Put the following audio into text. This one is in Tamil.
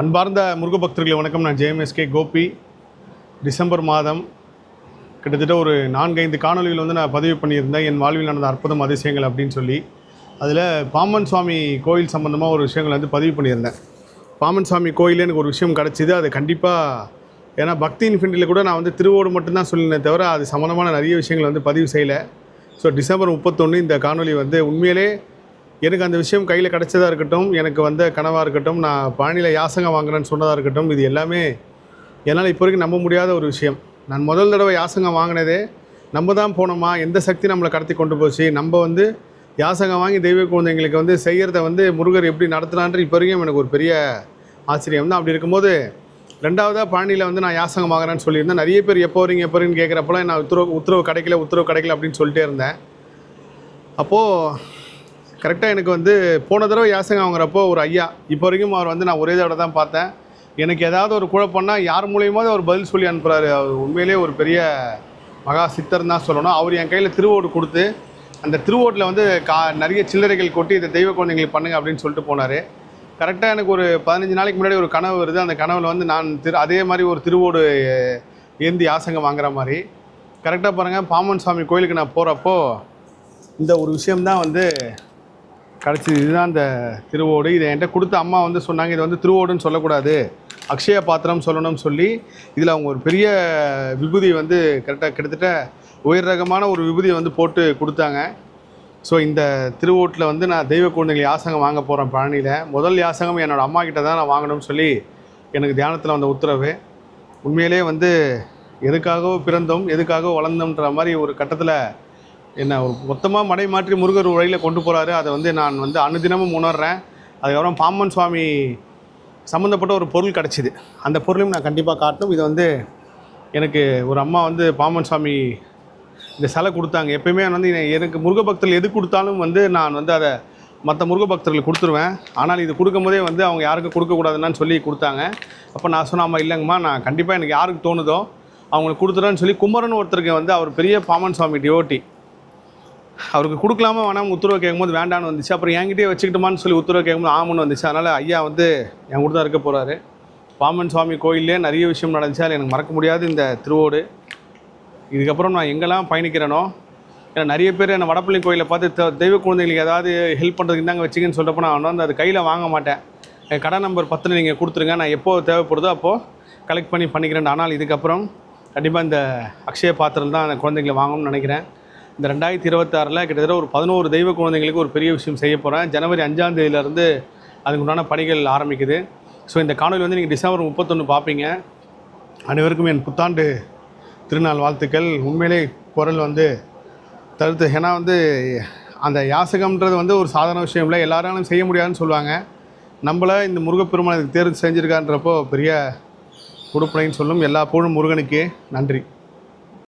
அன்பார்ந்த முருகபக்தர்களை வணக்கம். நான் ஜேஎம்எஸ்கே கோபி. டிசம்பர் மாதம் கிட்டத்தட்ட ஒரு நான்கைந்து காணொளிகள் வந்து நான் பதிவு பண்ணியிருந்தேன். என் வாழ்வில் நடந்த அற்புதம் அதிசயங்கள் அப்படின்னு சொல்லி. அதில் பாமன் சுவாமி கோயில் சம்மந்தமாக ஒரு விஷயங்களை வந்து பதிவு பண்ணியிருந்தேன். பாமன் சுவாமி கோயில் எனக்கு ஒரு விஷயம் கிடச்சிது. அது கண்டிப்பாக ஏன்னா பக்தி இன்ஃபினிட்டியில் கூட நான் வந்து திருவோடு மட்டும்தான் சொல்லினேன் தவிர அது சம்மந்தமான நிறைய விஷயங்களை வந்து பதிவு செய்யலை. ஸோ டிசம்பர் முப்பத்தொன்று இந்த காணொலி வந்து உண்மையிலே எனக்கு அந்த விஷயம் கையில் கிடச்சதாக இருக்கட்டும் எனக்கு வந்த கனவாக இருக்கட்டும் நான் பாணியில் யாசகம் வாங்குறேன்னு சொன்னதாக இருக்கட்டும் இது எல்லாமே என்னால் இப்போ வரைக்கும் நம்ப முடியாத ஒரு விஷயம். நான் முதல் தடவை யாசகம் வாங்கினதே நம்ம தான் போனோமா எந்த சக்தி நம்மளை கடத்தி கொண்டு போச்சு நம்ம வந்து யாசகம் வாங்கி தெய்வ குழந்தைங்களுக்கு வந்து செய்கிறத வந்து முருகர் எப்படி நடத்துனான்ற இப்போ வரைக்கும் எனக்கு ஒரு பெரிய ஆச்சரியம் தான். அப்படி இருக்கும்போது ரெண்டாவதாக பழனியில் வந்து நான் யாசகம் வாங்குறேன்னு சொல்லியிருந்தேன். நிறைய பேர் எப்போ வரீங்க எப்போ வரீங்கன்னு கேட்குறப்பெல்லாம் நான் உத்தரவு உத்தரவு கிடைக்கல உத்தரவு கிடைக்கல அப்படின்னு சொல்லிட்டே இருந்தேன். அப்போது கரெக்டாக எனக்கு வந்து போன தடவை யாசகம் வாங்குறப்போ ஒரு ஐயா. இப்போ வரைக்கும் அவர் வந்து நான் ஒரே தடவை தான் பார்த்தேன். எனக்கு ஏதாவது ஒரு குழப்பம்னா யார் மூலியமாவது அவர் பதில் சொல்லி அனுப்புகிறாரு அவர் உண்மையிலேயே ஒரு பெரிய மகா சித்தர் தான் சொல்லணும். அவர் என் கையில் திருவோடு கொடுத்து அந்த திருவோட்டில் வந்து கா நிறைய சில்லறைகள் கொட்டி இந்த தெய்வ குழந்தைங்களுக்கு பண்ணுங்க அப்படின்னு சொல்லிட்டு போனார். கரெக்டாக எனக்கு ஒரு பதினஞ்சு நாளைக்கு முன்னாடி ஒரு கனவு வருது. அந்த கனவில் வந்து நான் திரு அதே மாதிரி ஒரு திருவோடு ஏந்தி யாசகம் வாங்குற மாதிரி. கரெக்டாக பாருங்கள் பாமன் சுவாமி கோயிலுக்கு நான் போகிறப்போ இந்த ஒரு விஷயம்தான் வந்து கிடச்சிது இதுதான் இந்த திருவோடு. இதை என்கிட்ட கொடுத்த அம்மா வந்து சொன்னாங்க இதை வந்து திருவோடுன்னு சொல்லக்கூடாது. அக்ஷய பாத்திரம் சொல்லணும்னு சொல்லி இதில் அவங்க ஒரு பெரிய விபூதி வந்து கரெக்டாக கிட்டத்தட்ட உயர் ரகமான ஒரு விபூதியை வந்து போட்டு கொடுத்தாங்க. ஸோ இந்த திருவோட்டில் வந்து நான் தெய்வ குழந்தைகள் யாசகம் வாங்க போகிறேன் பழனியில். முதல் யாசகம் என்னோடய அம்மா கிட்ட தான் நான் வாங்கணும்னு சொல்லி எனக்கு தியானத்தில் வந்த உத்தரவு. உண்மையிலே வந்து எதுக்காகவோ பிறந்தோம் எதுக்காகவோ வளர்ந்தோம்ன்ற மாதிரி ஒரு கட்டத்தில் என்ன ஒரு மொத்தமாக மடை மாற்றி முருகர் வழியில் கொண்டு போகிறாரு அதை வந்து நான் வந்து அனுதினமும் உணர்றேன். அதுக்கப்புறம் பாம்பன் சுவாமி சம்மந்தப்பட்ட ஒரு பொருள் கிடச்சிது. அந்த பொருளையும் நான் கண்டிப்பாக காட்டணும். இதை வந்து எனக்கு ஒரு அம்மா வந்து பாம்பன் சுவாமி இந்த சிலை கொடுத்தாங்க. எப்பயுமே வந்து எனக்கு முருக பக்தர்கள் எது கொடுத்தாலும் வந்து நான் வந்து அதை மற்ற முருக பக்தர்களுக்கு கொடுத்துருவேன். ஆனால் இது கொடுக்கும்போதே வந்து அவங்க யாருக்கும் கொடுக்கக்கூடாதுன்னு சொல்லி கொடுத்தாங்க. அப்போ நான் சொன்னேன் இல்லைங்கம்மா நான் கண்டிப்பாக எனக்கு யாருக்கு தோணுதோ அவங்களுக்கு கொடுத்துறேன்னு சொல்லி குமரன் ஒருத்தருக்கு வந்து அவர் பெரிய பாமன் சுவாமி டிவோட்டி அவருக்கு கொடுக்கலாமா வேணாம் உத்தரவு கேட்கும்போது வேண்டான்னு வந்துச்சு. அப்புறம் என்கிட்டயே வச்சுக்கிட்டுமான்னு சொல்லி உத்தரவு கேட்கும்போது ஆமான்னு வந்துச்சு. அதனால் ஐயா வந்து என் கூட தான் இருக்க போகிறாரு பாமன் சுவாமி கோயிலே நிறைய விஷயம் நடந்துச்சு. அதில் எனக்கு மறக்க முடியாது இந்த திருவோடு. இதுக்கப்புறம் நான் எங்கெல்லாம் பயணிக்கிறேனோ ஏன்னா நிறைய பேர் என்னை வடப்பள்ளி கோயிலை பார்த்து தெ- தெய்வ குழந்தைங்களுக்கு ஏதாவது ஹெல்ப் பண்ணுறதுக்கு தாங்க வச்சிங்கன்னு சொல்கிறப்ப நான் வந்து அது கையில் வாங்க மாட்டேன். என் கடை நம்பர் பத்தில் நீங்கள் கொடுத்துருங்க. நான் எப்போ தேவைப்படுதோ அப்போது கலெக்ட் பண்ணி பண்ணிக்கிறேன். ஆனால் இதுக்கப்புறம் கண்டிப்பாக இந்த அக்ஷய பாத்திரம் தான் அந்த குழந்தைங்களை வாங்கணும்னு நினைக்கிறேன். இந்த ரெண்டாயிரத்தி இருபத்தாறில் கிட்டத்தட்ட ஒரு பதினோரு தெய்வ குழந்தைங்களுக்கு ஒரு பெரிய விஷயம் செய்ய போகிறேன் ஜனவரி அஞ்சாம் தேதியிலேருந்து அதுக்கு உண்டான பணிகள் ஆரம்பிக்குது. ஸோ இந்த காணொலி வந்து நீங்கள் டிசம்பர் முப்பத்தொன்று பார்ப்பீங்க அனைவருக்கும் என் புத்தாண்டு திருநாள் வாழ்த்துக்கள். உண்மையிலே குரல் வந்து தடுத்து ஏன்னா வந்து அந்த யாசகம்ன்றது வந்து ஒரு சாதாரண விஷயம் இல்லை. எல்லாராலும் செய்ய முடியாதுன்னு சொல்லுவாங்க. நம்மள இந்த முருகப்பெருமானதுக்கு தேர்வு செஞ்சுருக்கான்றப்போ பெரிய கொடுப்பனைன்னு சொல்லும். எல்லா புகழும் முருகனுக்கே. நன்றி.